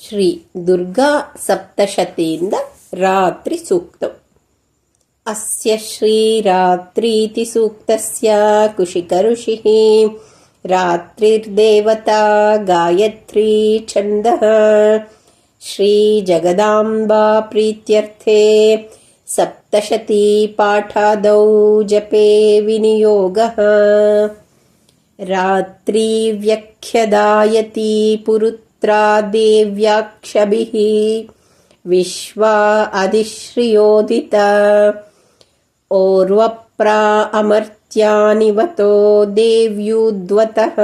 ಶ್ರೀ ದುರ್ಗಾ ಸಪ್ತಶತಿಯಿಂದ ರಾತ್ರಿ ಸೂಕ್ತಂ ಅಸ್ಯ ಶ್ರೀರಾತ್ರೀತಿ ಸೂಕ್ತಸ್ಯ ಕುಶಿಕಋಷಿः ರಾತ್ರಿರ್ದೇವತಾ ಗಾಯತ್ರಿ ಛಂದಃ श्रीजगदाम्बा प्रीत्यर्थे सप्तशती पाठादौ जपे विनियोगः रात्रिव्यख्यदायती पुरुत्रा देव्याक्षभिः विश्वा अधिश्रियोदिता। ओर्वप्रा अमर्त्यानिवतो देव्युद्वतः।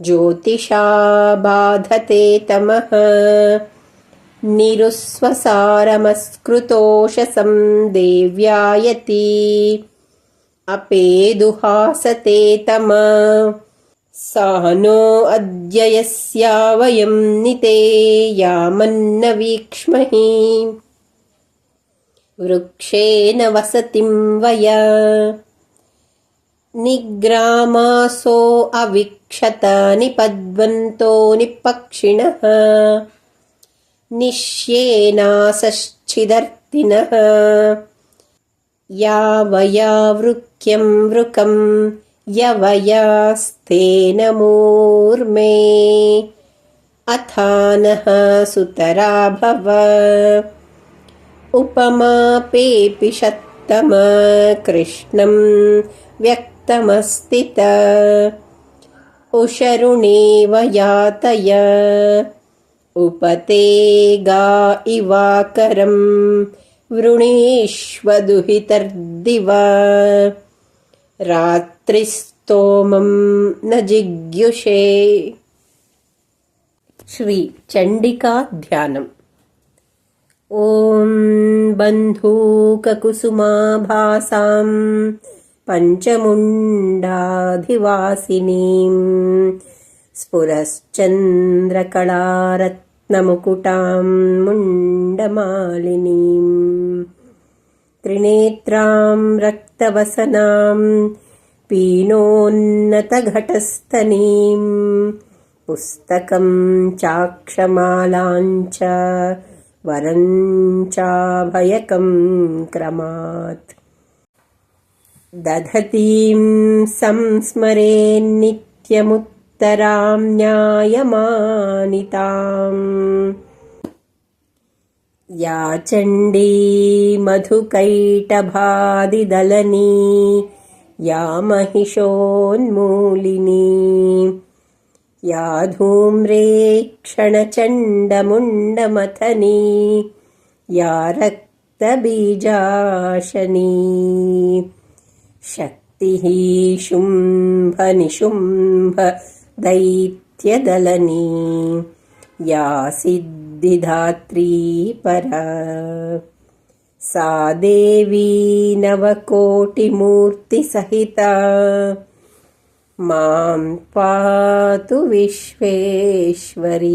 ज्योतिषा बाधते तमः। निरुस्वसारमस्कृतोषसं देव्यायती। अपेदुहासते तम सा नो अद्य यस्या वयं निते यामन्न वीक्ष्महि वृक्षेण वसतिं वय। निग्रामासो अविक्षत निपद्वन्तो निपक्षिणः निश्येनासश्चिदर्तिनः। यावया वृक्यं वृकं यवयास्तेन मूर्मे। अथानः सुतरा भव। उपमापेऽपि शत्तम कृष्णं व्यक्तमस्ति त उशरुणेव यातय। उपते गा इवाकरं वृणीष्वदुहितर्दिव రాత్రిస్తోమం న జిగ్యుషే శ్రీ చండికా ధ్యానం. ఓం బంధూకకుసుమాభాసాం పంచముండాధివాసినీం స్ఫురశ్చంద్రకళారత్నముకుటాం ముండమాలినీం. త్రినేత్రాం రక్త रक्तवसनां पीनोन्नतघटस्थनीं पुस्तकं चाक्षमालाञ्च वरं चाभयकं क्रमात्। दधतीं संस्मरेन्नित्यमुत्तरां न्यायमानिताम् या चण्डी मधुकैटभादिदलनी या महिषोन्मूलिनी या धूम्रेक्षणचण्डमुण्डमथनी या रक्तबीजाशनी शक्तिः शुम्भनिशुम्भ दैत्यदलनी या सिद्धिधात्री परा सा देवी नवकोटिमूर्तिसहिता मां पातु विश्वेश्वरी